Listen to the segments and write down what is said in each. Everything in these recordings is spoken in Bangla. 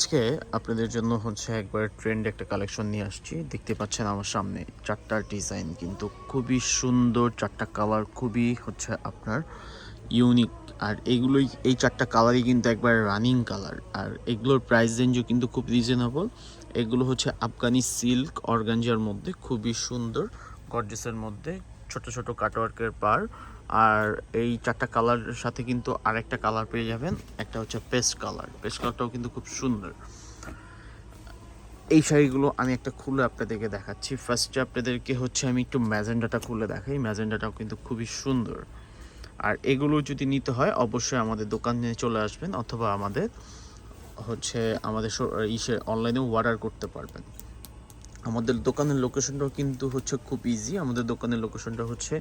আজকে আপনাদের জন্য হচ্ছে একবার ট্রেন্ড একটা কালেকশন নিয়ে আসছি। দেখতে পাচ্ছেন আমার সামনে চারটা ডিজাইন কিন্তু খুবই সুন্দর, চারটা কালার খুবই হচ্ছে আপনার ইউনিক আর এগুলোই, এই চারটা কালারই কিন্তু একবার রানিং কালার আর এগুলোর প্রাইস রেঞ্জও কিন্তু খুব রিজনেবল এগুলো হচ্ছে আফগানি সিল্ক অর্গানজার মধ্যে খুবই সুন্দর গর্জেসের মধ্যে ছোট ছোট কাটওয়ার্কের পার আর এই চারটা কালারের সাথে কিন্তু আরেকটা কালার পেয়ে যাবেন। একটা হচ্ছে পেস্ট কালার পেস্ট কালারটাও কিন্তু খুব সুন্দর। এই শাড়িগুলো আমি একটা খুলে আপনাদেরকে দেখাচ্ছি। ফার্স্টে আপনাদেরকে হচ্ছে আমি একটু ম্যাজেন্ডাটা খুলে দেখাই। ম্যাজেন্ডাটাও কিন্তু খুবই সুন্দর। আর এগুলো যদি নিতে হয়, অবশ্যই আমাদের দোকানে চলে আসবেন অথবা আমাদের হচ্ছে আমাদের ইসে অনলাইনেও অর্ডার করতে পারবেন। আমাদের দোকানের লোকেশনটাও কিন্তু হচ্ছে খুব ইজি আমাদের দোকানের লোকেশনটা হচ্ছে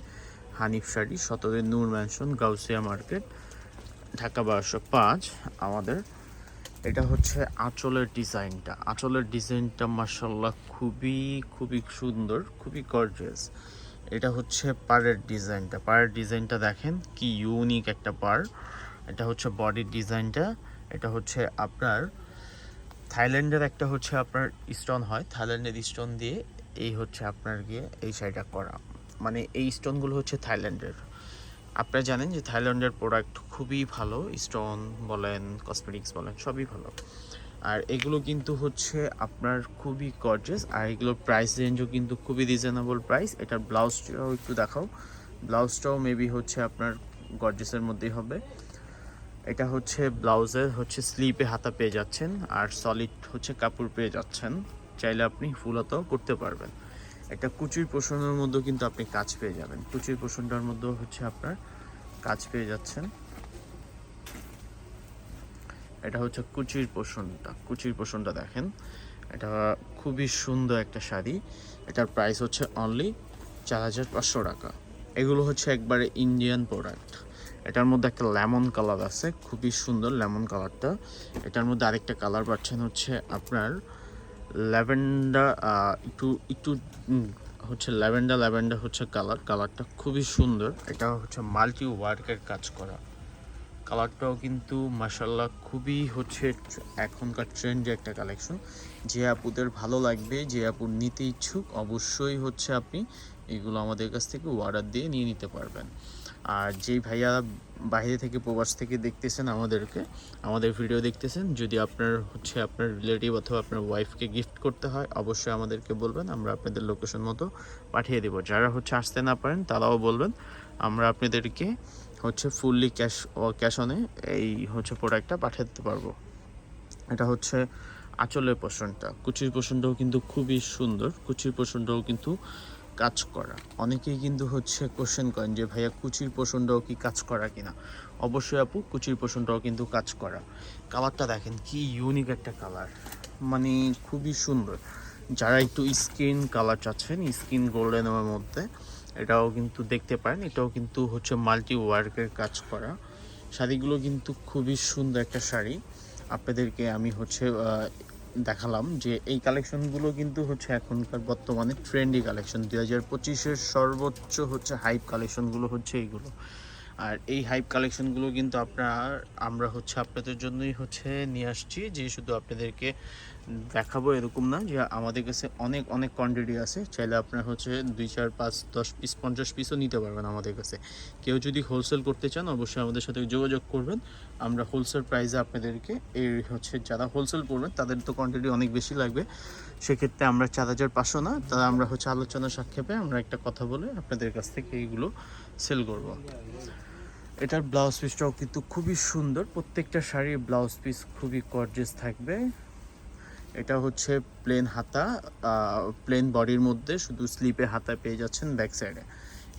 হানিফ শাড়ি সতরের নূর ম্যানশন গাউসিয়া মার্কেট, ঢাকা বারোশো পাঁচ, আমাদের। এটা হচ্ছে আঁচলের ডিজাইনটা। আঁচলের ডিজাইনটা মার্শাল্লাহ খুবই খুবই সুন্দর, খুবই গর্জিয়াস এটা হচ্ছে পাড়ের ডিজাইনটা। পাড়ের ডিজাইনটা দেখেন, কি ইউনিক একটা পার এটা হচ্ছে বডির ডিজাইনটা। এটা হচ্ছে আপনার, থাইল্যান্ডের একটা হচ্ছে আপনার স্টোন হয়। থাইল্যান্ডের স্টোন দিয়ে এই হচ্ছে আপনার গিয়ে এই শাড়িটা করা। মানে এই স্টোনগুলো হচ্ছে থাইল্যান্ডের। আপনারা জানেন যে থাইল্যান্ডের প্রোডাক্ট খুবই ভালো, স্টোন বলেন কসমেটিক্স বলেন, সবই ভালো। আর এগুলো কিন্তু হচ্ছে আপনার খুবই গর্জেস আর এগুলোর প্রাইস রেঞ্জও কিন্তু খুবই রিজনেবল প্রাইস এটার ব্লাউজটাও একটু দেখাও। ব্লাউজটাও মেবি হচ্ছে আপনার গর্জেসের মধ্যেই হবে। এটা হচ্ছে ব্লাউজের হচ্ছে স্লিপে হাতা পেয়ে যাচ্ছেন, আর সলিড হচ্ছে কাপড় পেয়ে যাচ্ছেন। চাইলে আপনি ফুলাতেও করতে পারবেন। একটা কুচির পোষণের মধ্যেও কিন্তু আপনি কাজ পেয়ে যাবেন। কুচির পোষণটার মধ্যেও হচ্ছে আপনার কাজ পেয়ে যাচ্ছেন। এটা হচ্ছে কুচির পোষণটা কুচির পোষণটা দেখেন। এটা খুবই সুন্দর একটা শাড়ি। এটার প্রাইস হচ্ছে অনলি চার হাজার পাঁচশো টাকা। এগুলো হচ্ছে একবারে ইন্ডিয়ান প্রোডাক্ট এটার মধ্যে একটা লেমন কালার আছে। খুবই সুন্দর লেমন কালারটা এটার মধ্যে আরেকটা কালার পাচ্ছেন হচ্ছে আপনার ল্যাভেন্ডার একটু একটু হচ্ছে ল্যাভেন্ডার ল্যাভেন্ডার হচ্ছে কালার, কালারটা খুবই সুন্দর। এটা হচ্ছে মাল্টি ওয়ার্কের কাজ করা। কালারটাও কিন্তু মাসাল্লাহ খুবই হচ্ছে এখনকার ট্রেন্ডে একটা কালেকশন। যে আপুদের ভালো লাগবে, যে আপুর নিতে ইচ্ছুক, অবশ্যই হচ্ছে আপনি এগুলো আমাদের কাছ থেকে অর্ডার দিয়ে নিয়ে নিতে পারবেন। আর যেই ভাইয়া বাইরে থেকে, প্রবাস থেকে দেখতেছেন আমাদেরকে, আমাদের ভিডিও দেখতেছেন, যদি আপনার হচ্ছে আপনার রিলেটিভ অথবা আপনার ওয়াইফকে গিফট করতে হয়, অবশ্যই আমাদেরকে বলবেন, আমরা আপনাদের লোকেশন মতো পাঠিয়ে দেবো। যারা হচ্ছে আসতে না পারেন, তারাও বলবেন, আমরা আপনাদেরকে হচ্ছে ফুললি ক্যাশ ক্যাশ অনে এই হচ্ছে প্রোডাক্টটা পাঠাতে পারব। এটা হচ্ছে আঁচলের পোষণটা কুচির পোষণটাও কিন্তু খুবই সুন্দর। কুচির পোষণটাও কিন্তু কাজ করা। অনেকেই কিন্তু হচ্ছে কোশ্চেন করেন যে, ভাইয়া, কুচির পোষণটাও কি কাজ করা কিনা? অবশ্যই আপু, কুচির পোষণটাও কিন্তু কাজ করা। কালারটা দেখেন, কি ইউনিক একটা কালার মানে খুবই সুন্দর। যারা একটু স্কিন কালার চাচ্ছেন স্কিন গোল্ডেনের মধ্যে, এটাও কিন্তু দেখতে পারেন। এটাও কিন্তু হচ্ছে মাল্টি ওয়ার্কের কাজ করা। শাড়িগুলো কিন্তু খুবই সুন্দর একটা শাড়ি। আপনাদেরকে আমি হচ্ছে দেখালাম যে এই কালেকশনগুলো কিন্তু হচ্ছে এখনকার বর্তমানে ট্রেন্ডি কালেকশন দু হাজার পঁচিশের সর্বোচ্চ হচ্ছে হাইপ কালেকশনগুলো হচ্ছে এইগুলো। আর এই হাইপ কালেকশনগুলো কিন্তু আপনার, আমরা হচ্ছে আপনাদের জন্যই হচ্ছে নিয়ে আসছি যে শুধু আপনাদেরকে দেখাবো এরকম না যে আমাদের কাছে অনেক অনেক কোয়ান্টিটি আছে। চাইলে আপনার হচ্ছে দুই, চার, পাঁচ, দশ পিস পঞ্চাশ পিসও নিতে পারবেন আমাদের কাছে। কেউ যদি হোলসেল করতে চান, অবশ্যই আমাদের সাথে যোগাযোগ করবেন। আমরা হোলসেল প্রাইসে আপনাদেরকে এই হচ্ছে যারা হোলসেল করবেন, তাদের তো কোয়ান্টিটি অনেক বেশি লাগবে। সেক্ষেত্রে আমরা চার হাজার পাঁচশো না তারা আমরা হচ্ছে আলোচনা সাক্ষেপে আমরা একটা কথা বলে আপনাদের কাছ থেকে এইগুলো সেল করব। এটার ব্লাউজ পিসটাও কিন্তু খুবই সুন্দর। প্রত্যেকটা শাড়ির ব্লাউজ পিস খুবই গর্জিয়াস থাকবে। এটা হচ্ছে প্লেন হাতা প্লেন বডির মধ্যে শুধু স্লিপে হাতা পেয়ে যাচ্ছেন ব্যাক সাইডে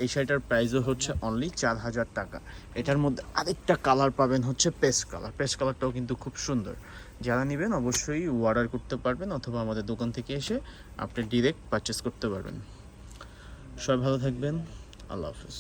এই শাড়িটার প্রাইসও হচ্ছে অনলি চার হাজার টাকা। এটার মধ্যে আরেকটা কালার পাবেন হচ্ছে পেস্ট কালার পেস্ট কালারটাও কিন্তু খুব সুন্দর। যারা নেবেন অবশ্যই অর্ডার করতে পারবেন অথবা আমাদের দোকান থেকে এসে আপনি ডিরেক্ট পারচেস করতে পারবেন। সবাই ভালো থাকবেন। আল্লাহ হাফিজ।